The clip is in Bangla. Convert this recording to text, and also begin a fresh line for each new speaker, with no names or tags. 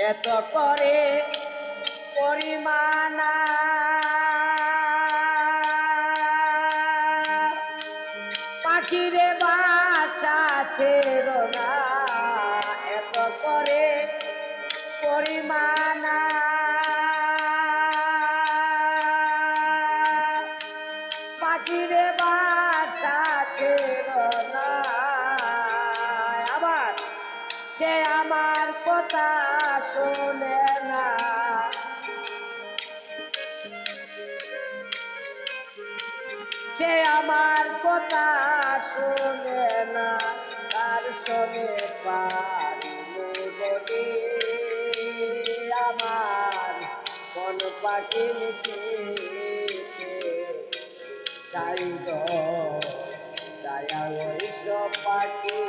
এত করে পরিমাণা পাখিরে বাসা ছিল না। এত করে পরিমাণা পাখিরে বাসা ছিল না। আবার সে আমার কথা শোনে না সে আমার কথা শোনে না, তার শোনে বলে আমার কোন পাখি মিশিতে চাই দয়া ওই সব পাখি